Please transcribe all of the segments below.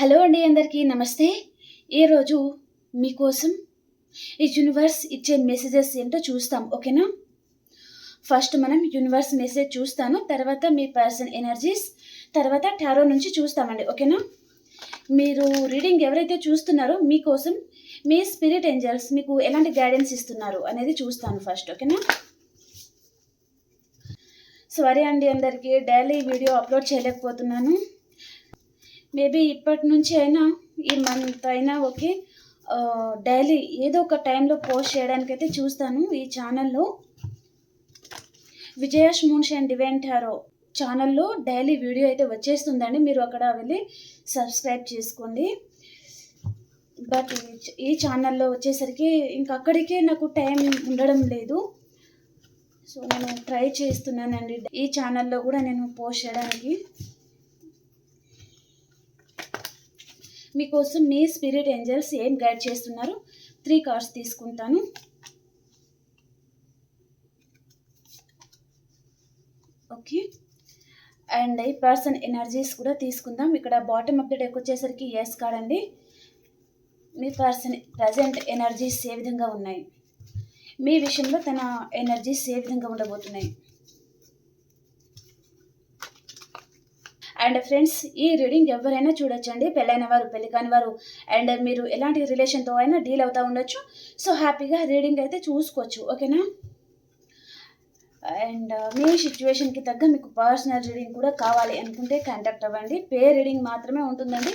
Hello అండి అందరికీ నమస్తే. ఈరోజు మీకోసం ఈ యూనివర్స్ ఇచ్చే మెసేజెస్ ఏంటో చూస్తాం ఓకేనా? ఫస్ట్ మనం యూనివర్స్ మెసేజ్ చూస్తాను తర్వాత మీ పర్సన్ ఎనర్జీస్ తర్వాత టారో నుంచి చూస్తామండి ఓకేనా? మీరు రీడింగ్ ఎవరైతే చూస్తున్నారో మీకోసం మీ స్పిరిట్ ఏంజల్స్ మీకు ఎలాంటి గైడెన్స్ ఇస్తున్నారు అనేది చూస్తాను ఫస్ట్ ఓకేనా? సారీ అండి అందరికీ డైలీ వీడియో అప్లోడ్ చేయలేకపోతున్నాను. మేబీ ఇప్పటి నుంచి అయినా ఈ మంత్ అయినా ఓకే. డైలీ ఏదో ఒక టైంలో పోస్ట్ చేయడానికి అయితే చూస్తాను ఈ ఛానల్లో. విజయాష్ మూన్స్ అండ్ డివెంటారో ఛానల్లో డైలీ వీడియో అయితే వచ్చేస్తుందండి. మీరు అక్కడ వెళ్ళి సబ్స్క్రైబ్ చేసుకోండి. బట్ ఈ ఛానల్లో వచ్చేసరికి ఇంక అక్కడికే నాకు టైం ఉండడం లేదు. సో నేను ట్రై చేస్తున్నానండి. ఈ ఛానల్లో కూడా నేను పోస్ట్ చేయడానికి. మీకోసం మీ స్పిరిట్ ఏంజల్స్ ఏం గైడ్ చేస్తున్నారు? త్రీ కార్డ్స్ తీసుకుంటాను. ఓకే. అండ్ ఈ పర్సన్ ఎనర్జీస్ కూడా తీసుకుందాం. ఇక్కడ బాటమ్ ఆఫ్ ద డెక్ వచ్చేసరికి ఎస్ కార్డ్ అండి. మీ పర్సన్ ప్రజెంట్ ఎనర్జీస్ ఏ విధంగా ఉన్నాయి? మీ విషయంలో తన ఎనర్జీస్ ఏ విధంగా ఉండబోతున్నాయి? అండ్ ఫ్రెండ్స్ ఈ రీడింగ్ ఎవరైనా చూడొచ్చండి. పెళ్ళైన వారు పెళ్ళి కాని వారు. అండ్ మీరు ఎలాంటి రిలేషన్తో అయినా డీల్ అవుతూ ఉండొచ్చు. సో హ్యాపీగా రీడింగ్ అయితే చూసుకోవచ్చు. ఓకేనా? అండ్ uh, మీ సిచ్యువేషన్కి తగ్గ మీకు పర్సనల్ రీడింగ్ కూడా కావాలి అనుకుంటే కాంటాక్ట్ అవ్వండి. పే రీడింగ్ మాత్రమే ఉంటుందండి.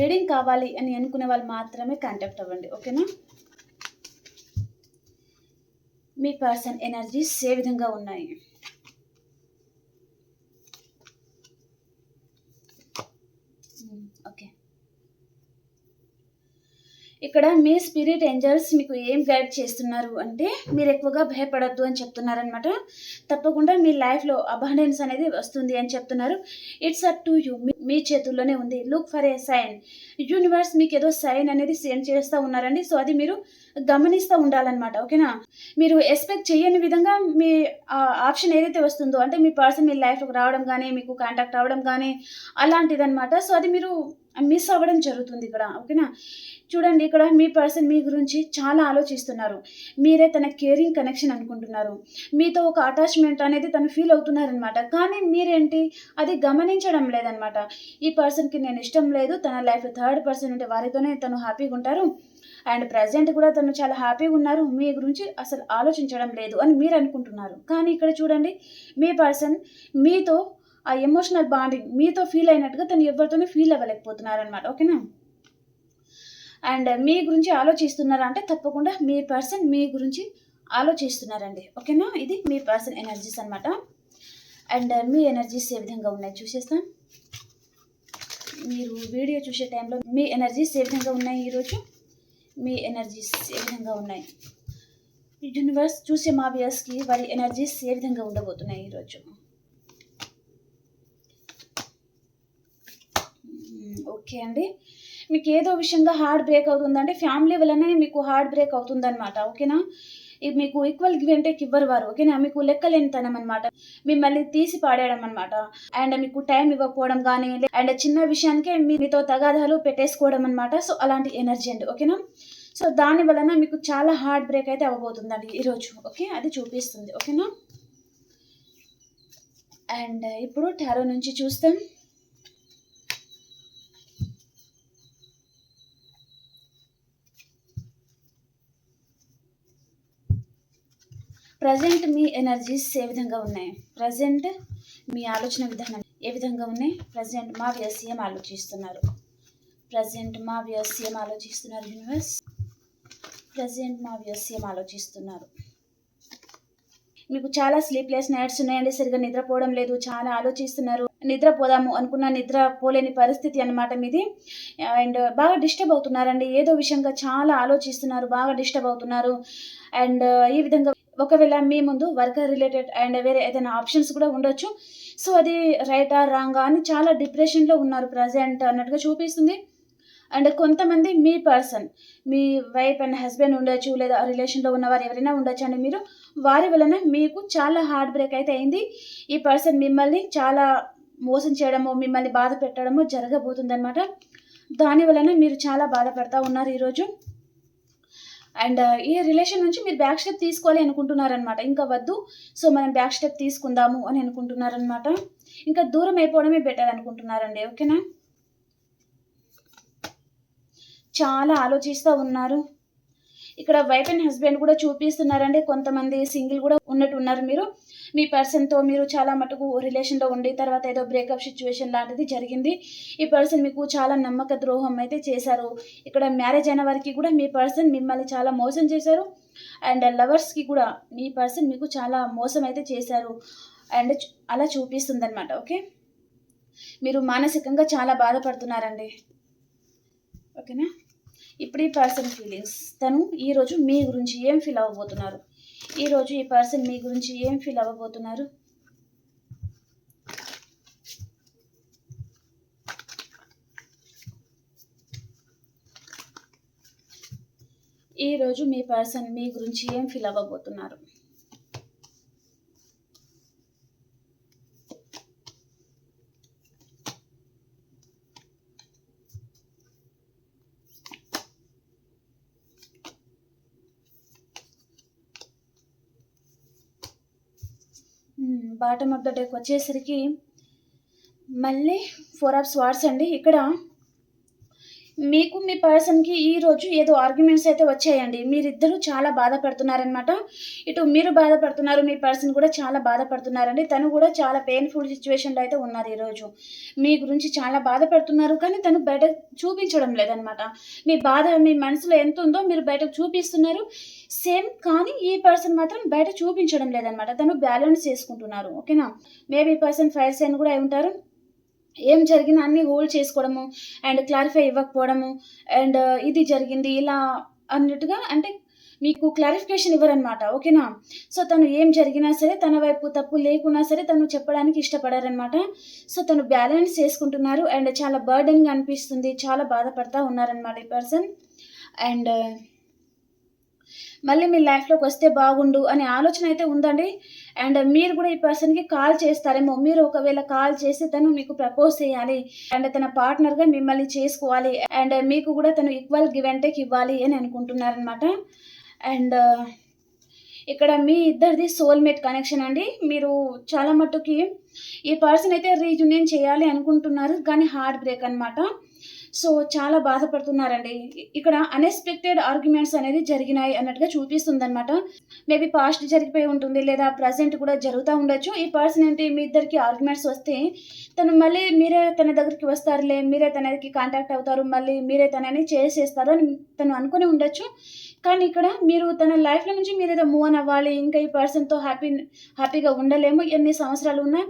రీడింగ్ కావాలి అని అనుకునే వాళ్ళు మాత్రమే కాంటాక్ట్ అవ్వండి. ఓకేనా? మీ పర్సన్ ఎనర్జీస్ ఏ విధంగా ఉన్నాయి ఓకే ఇక్కడ మీ స్పిరిట్ ఏంజల్స్ మీకు ఏం గైడ్ చేస్తున్నారు అంటే మీరు ఎక్కువగా భయపడద్దు అని చెప్తున్నారనమాట తప్పకుండా మీ లైఫ్లో అబండెన్స్ అనేది వస్తుంది అని చెప్తున్నారు. ఇట్స్ అప్ టు యూ మీ చేతుల్లోనే ఉంది. Look for a sign universe మీకు ఏదో సైన్ అనేది సెండ్ చేస్తూ ఉన్నారండి. సో అది మీరు గమనిస్తూ ఉండాలన్నమాట ఓకేనా? మీరు ఎక్స్పెక్ట్ చేయని విధంగా మీ ఆప్షన్ ఏదైతే వస్తుందో అంటే మీ పర్సన్ మీ లైఫ్కి రావడం కానీ మీకు కాంటాక్ట్ అవ్వడం కానీ అలాంటిదన్నమాట. సో అది మీరు మిస్ అవ్వడం జరుగుతుంది ఇక్కడ ఓకేనా? చూడండి ఇక్కడ మీ పర్సన్ మీ గురించి చాలా ఆలోచిస్తున్నారు. మీరే తన కేరింగ్ కనెక్షన్ అనుకుంటున్నారు. మీతో ఒక అటాచ్మెంట్ అనేది తను ఫీల్ అవుతున్నారనమాట కానీ మీరేంటి? అది గమనించడం లేదనమాట ఈ పర్సన్కి నేను ఇష్టం లేదు తన లైఫ్ థర్డ్ పర్సన్ ఉంటే వారితోనే తను హ్యాపీగా ఉంటారు. అండ్ ప్రజెంట్ కూడా తను చాలా హ్యాపీగా ఉన్నారు. మీ గురించి అసలు ఆలోచించడం లేదు అని మీరు అనుకుంటున్నారు. కానీ ఇక్కడ చూడండి మీ పర్సన్ మీతో ఆ ఎమోషనల్ బాండింగ్ మీతో ఫీల్ అయినట్టుగా తను ఎవరితోనే ఫీల్ అవ్వలేకపోతున్నారు అనమాట ఓకేనా? అండ్ మీ గురించి ఆలోచిస్తున్నారా అంటే తప్పకుండా మీ పర్సన్ మీ గురించి ఆలోచిస్తున్నారండి. ఓకేనా? ఇది మీ పర్సన్ ఎనర్జీస్ అనమాట అండ్ మీ ఎనర్జీస్ ఏ విధంగా ఉన్నాయి చూసేస్తాం. మీరు వీడియో చూసే టైంలో మీ ఎనర్జీస్ ఏ విధంగా ఉన్నాయి ఈరోజు? మీ ఎనర్జీస్ ఏ విధంగా ఉన్నాయి? యూనివర్స్ చూసే మా వ్యూస్కి వారి ఎనర్జీస్ ఏ విధంగా ఉండబోతున్నాయి ఈరోజు ఓకే అండి. మీకు ఏదో విషయంగా హార్ట్ బ్రేక్ అవుతుందంటే ఫ్యామిలీ వల్లనే మీకు హార్ట్ బ్రేక్ అవుతుందన్నమాట ఓకేనా మీకు ఈక్వల్ గివ్ ఇవ్వరు వారు ఓకేనా? మీకు లెక్కలేనితనం అనమాట మిమ్మల్ని తీసి పాడేయడం అనమాట అండ్ మీకు టైం ఇవ్వకపోవడం కానీ అండ్ చిన్న విషయానికే మీతో తగాదాలు పెట్టేసుకోవడం అనమాట సో అలాంటి ఎనర్జీ అండి ఓకేనా? సో దాని వలన మీకు చాలా హార్ట్ బ్రేక్ అయితే అవ్వబోతుందండి ఈరోజు ఓకే? అది చూపిస్తుంది ఓకేనా? అండ్ ఇప్పుడు టారో నుంచి చూస్తాం. ప్రజెంట్ మీ ఎనర్జీస్ ఏ విధంగా ఉన్నాయి? ప్రజెంట్ మీ ఆలోచన విధానం ఏ విధంగా ఉన్నాయి? ప్రజెంట్ మా వ్యవసాయం ఆలోచిస్తున్నారు. ప్రజెంట్ మా వ్యవసాయం ఆలోచిస్తున్నారు యూనివర్స్. ప్రజెంట్ మా వ్యవసాయం ఆలోచిస్తున్నారు. మీకు చాలా స్లీప్లెస్ నైట్స్ ఉన్నాయండి. సరిగా నిద్రపోవడం లేదు. చాలా ఆలోచిస్తున్నారు. నిద్రపోదాము అనుకున్న నిద్ర పోలేని పరిస్థితి అనమాట మీది. అండ్ బాగా డిస్టర్బ్ అవుతున్నారండి. ఏదో విషయంగా చాలా ఆలోచిస్తున్నారు. బాగా డిస్టర్బ్ అవుతున్నారు. అండ్ ఈ విధంగా ఒకవేళ మీ ముందు వర్క్ రిలేటెడ్ అండ్ వేరే ఏదైనా ఆప్షన్స్ కూడా ఉండొచ్చు. సో అది రైటా రాంగా అని చాలా డిప్రెషన్లో ఉన్నారు ప్రజెంట్ అన్నట్టుగా చూపిస్తుంది. అండ్ కొంతమంది మీ పర్సన్ మీ వైఫ్ అండ్ హస్బెండ్ ఉండొచ్చు లేదా రిలేషన్లో ఉన్నవారు ఎవరైనా ఉండొచ్చు అండి మీరు. వారి వలన మీకు చాలా హార్ట్ బ్రేక్ అయితే అయింది. ఈ పర్సన్ మిమ్మల్ని చాలా మోసం చేయడము మిమ్మల్ని బాధ పెట్టడము జరగబోతుందన్నమాట. దాని వలన మీరు చాలా బాధపడతా ఉన్నారు ఈరోజు. అండ్ ఈ రిలేషన్ నుంచి మీరు బ్యాక్ స్టెప్ తీసుకోవాలి అనుకుంటున్నారనమాట ఇంకా వద్దు. సో మనం బ్యాక్ స్టెప్ తీసుకుందాము అని అనుకుంటున్నారనమాట ఇంకా దూరం అయిపోవడమే బెటర్ అనుకుంటున్నారండి. ఓకేనా? చాలా ఆలోచిస్తూ ఉన్నారు. ఇక్కడ వైఫ్ అండ్ హస్బెండ్ కూడా చూపిస్తున్నారండి. కొంతమంది సింగిల్ కూడా ఉన్నట్టు ఉన్నారు మీరు. మీ పర్సన్తో మీరు చాలా మటుకు రిలేషన్లో ఉండి తర్వాత ఏదో బ్రేకప్ సిచ్యువేషన్ లాంటిది జరిగింది. ఈ పర్సన్ మీకు చాలా నమ్మక ద్రోహం అయితే చేశారు. ఇక్కడ మ్యారేజ్ అయిన వారికి కూడా మీ పర్సన్ మిమ్మల్ని చాలా మోసం చేశారు. అండ్ లవర్స్కి కూడా మీ పర్సన్ మీకు చాలా మోసం అయితే చేశారు. అండ్ అలా చూపిస్తుందనమాట ఓకే? మీరు మానసికంగా చాలా బాధపడుతున్నారండి. ఓకేనా? ఇప్పుడు ఈ పర్సన్ ఫీలింగ్స్ తను ఈరోజు మీ గురించి ఏం ఫీల్ అవ్వబోతున్నారు? ఈరోజు ఈ పర్సన్ మీ గురించి ఏం ఫీల్ అవ్వబోతున్నారు? ఈరోజు మీ పర్సన్ మీ గురించి ఏం ఫీల్ అవ్వబోతున్నారు? బాటమ్ ఆఫ్ ద డెక్ వచ్చేసరికి మళ్ళీ ఫోర్ ఆఫ్ స్వార్డ్స్ అండి. ఇక్కడ మీకు మీ పర్సన్కి ఈరోజు ఏదో ఆర్గ్యుమెంట్స్ అయితే వచ్చాయండి. మీరిద్దరూ చాలా బాధపడుతున్నారనమాట ఇటు మీరు బాధపడుతున్నారు మీ పర్సన్ కూడా చాలా బాధపడుతున్నారండి. తను కూడా చాలా పెయిన్ఫుల్ సిచ్యువేషన్లో అయితే ఉన్నారు ఈరోజు. మీ గురించి చాలా బాధపడుతున్నారు కానీ తను బయట చూపించడం లేదనమాట మీ బాధ మీ మనసులో ఎంత ఉందో మీరు బయటకు చూపిస్తున్నారు. సేమ్ కానీ ఈ పర్సన్ మాత్రం బయట చూపించడం లేదనమాట తను బ్యాలెన్స్ చేసుకుంటున్నారు. ఓకేనా? మేబీ పర్సన్ ఫైర్ సైన్ కూడా అయి ఉంటారు. ఏం జరిగినా అన్ని హోల్డ్ చేసుకోవడము అండ్ క్లారిఫై ఇవ్వకపోవడము అండ్ ఇది జరిగింది ఇలా అన్నట్టుగా అంటే మీకు క్లారిఫికేషన్ ఇవ్వరనమాట ఓకేనా? సో తను ఏం జరిగినా సరే తన వైపు తప్పు లేకున్నా సరే తను చెప్పడానికి ఇష్టపడారనమాట సో తను బ్యాలెన్స్ చేసుకుంటున్నారు అండ్ చాలా బర్డెన్గా అనిపిస్తుంది చాలా బాధపడతా ఉన్నారనమాట ఈ పర్సన్. అండ్ మళ్ళీ మీ లైఫ్లోకి వస్తే బాగుండు అనే ఆలోచన అయితే ఉందండి. అండ్ మీరు కూడా ఈ పర్సన్కి కాల్ చేస్తారేమో. మీరు ఒకవేళ కాల్ చేసి తను మీకు ప్రపోజ్ చేయాలి. అండ్ తన పార్ట్నర్గా మిమ్మల్ని చేసుకోవాలి. అండ్ మీకు కూడా తను ఈక్వల్ గివ్ అండ్ టేక్ ఇవ్వాలి అని అనుకుంటున్నారనమాట అండ్ uh, ఇక్కడ మీ ఇద్దరిది సోల్మేట్ కనెక్షన్ అండి. మీరు చాలా మట్టుకి ఈ పర్సన్ అయితే రీజునియన్ చేయాలి అనుకుంటున్నారు. కానీ హార్ట్ బ్రేక్ అనమాట సో చాలా బాధపడుతున్నారండి. ఇక్కడ అన్ఎక్స్పెక్టెడ్ ఆర్గ్యుమెంట్స్ అనేది జరిగినాయి అన్నట్టుగా చూపిస్తుంది అనమాట మేబీ పాస్ట్ జరిగిపోయి ఉంటుంది లేదా ప్రజెంట్ కూడా జరుగుతూ ఉండొచ్చు. ఈ పర్సన్ ఏంటి? మీ ఇద్దరికి ఆర్గ్యుమెంట్స్ వస్తే తను మళ్ళీ మీరే తన దగ్గరికి వస్తారులే మీరే తనకి కాంటాక్ట్ అవుతారు మళ్ళీ మీరే తనని చేసేస్తారు అని తను అనుకుని ఉండొచ్చు. కానీ ఇక్కడ మీరు తన లైఫ్లో నుంచి మీరు ఏదో మూవ్ అవ్వాలి ఇంకా ఈ పర్సన్తో హ్యాపీ హ్యాపీగా ఉండలేము. ఎన్ని సంవత్సరాలు ఉన్నా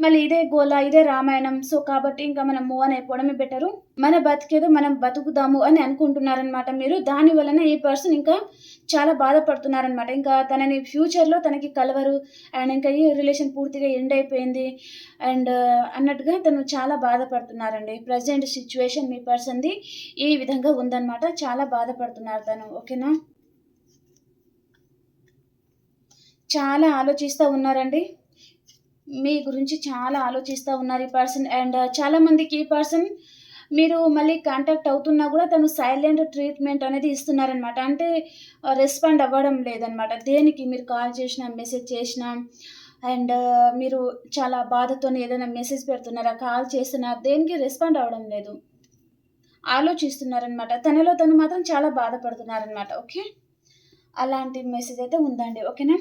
మళ్ళీ ఇదే గోల ఇదే రామాయణం. సో కాబట్టి ఇంకా మనం మూవ్ అని అయిపోవడమే బెటరు మన బతికేదో మనం బతుకుదాము అని అనుకుంటున్నారనమాట మీరు. దాని వలన ఈ పర్సన్ ఇంకా చాలా బాధపడుతున్నారనమాట ఇంకా తనని ఫ్యూచర్లో తనకి కలవరు. అండ్ ఇంకా ఈ రిలేషన్ పూర్తిగా ఎండ్ అయిపోయింది. అండ్ uh, అన్నట్టుగా తను చాలా బాధపడుతున్నారండి. ప్రజెంట్ సిచ్యువేషన్ మీ పర్సన్ది ఈ విధంగా ఉందన్నమాట. చాలా బాధపడుతున్నారు తను. ఓకేనా చాలా ఆలోచిస్తూ ఉన్నారండి. మీ గురించి చాలా ఆలోచిస్తూ ఉన్నారు ఈ పర్సన్. అండ్ uh, చాలామందికి ఈ పర్సన్ మీరు మళ్ళీ కాంటాక్ట్ అవుతున్నా కూడా తను సైలెంట్ ట్రీట్మెంట్ అనేది ఇస్తున్నారనమాట అంటే uh, రెస్పాండ్ అవ్వడం లేదనమాట దేనికి మీరు కాల్ చేసినా మెసేజ్ చేసినా అండ్ uh, మీరు చాలా బాధతో ఏదైనా మెసేజ్ పెడుతున్నారా కాల్ చేస్తున్నా దేనికి రెస్పాండ్ అవ్వడం లేదు. ఆలోచిస్తున్నారనమాట తనలో తను మాత్రం చాలా బాధపడుతున్నారనమాట ఓకే? అలాంటి మెసేజ్ అయితే ఉందండి. ఓకేనా?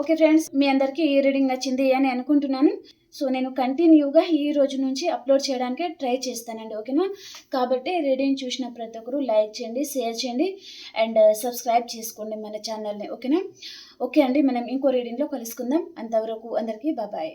ఓకే ఫ్రెండ్స్ మీ అందరికీ ఈ రీడింగ్ నచ్చింది అని అనుకుంటున్నాను. సో నేను కంటిన్యూగా ఈ రోజు నుంచి అప్లోడ్ చేయడానికి ట్రై చేస్తానండి ఓకేనా? కాబట్టి రీడింగ్ చూసిన ప్రతి ఒక్కరు లైక్ చేయండి షేర్ చేయండి అండ్ సబ్స్క్రైబ్ చేసుకోండి మన ఛానల్ని ఓకేనా? ఓకే అండి మనం ఇంకో రీడింగ్లో కలుసుకుందాం. అంతవరకు అందరికీ బాబాయ్.